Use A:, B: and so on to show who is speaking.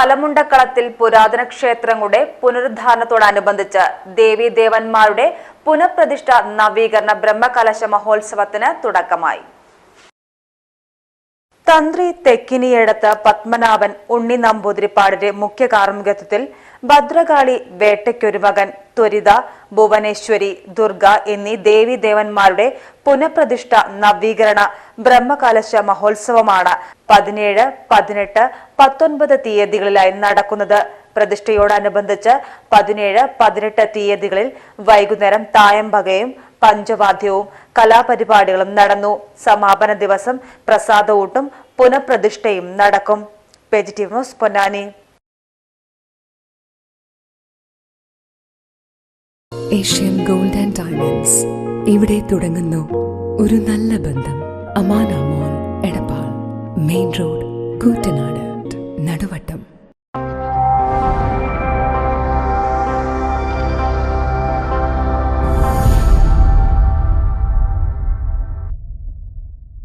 A: കലമുണ്ടക്കളത്തിൽ പുരാതന ക്ഷേത്രങ്ങളുടെ പുനരുദ്ധാരണത്തോടനുബന്ധിച്ച് ദേവീദേവന്മാരുടെ പുനഃപ്രതിഷ്ഠ നവീകരണ ബ്രഹ്മകലശ മഹോത്സവത്തിന് തുടക്കമായി. തന്ത്രി തെക്കിനിയടത്ത് പത്മനാഭൻ ഉണ്ണി നമ്പൂതിരിപ്പാടിന്റെ മുഖ്യ കാർമ്മികത്വത്തിൽ ഭദ്രകാളി വേട്ടയ്ക്കൊരു മകൻ ത്വരിത ഭുവനേശ്വരി ദുർഗ എന്നീ ദേവീദേവന്മാരുടെ പുനഃപ്രതിഷ്ഠ നവീകരണ ബ്രഹ്മകലശ മഹോത്സവമാണ്. പതിനേഴ് പതിനെട്ട് പത്തൊൻപത് തീയതികളിലായി നടക്കുന്നത്. പ്രതിഷ്ഠയോടനുബന്ധിച്ച് പതിനേഴ് പതിനെട്ട് തീയതികളിൽ വൈകുന്നേരം തായമ്പകയും പഞ്ചവാദ്യവും കലാപരിപാടികളും നടന്നു. സമാപന ദിവസം പ്രസാദഊട്ടും പുനഃപ്രതിഷ്ഠയും നടക്കും. വെജിറ്റീവ് news Ponnani.
B: Asian gold and diamonds ഇവിടെ തുടങ്ങുന്നു. ഒരു നല്ല ബന്ധം. Amana mall Edappal. Main road Koottanad.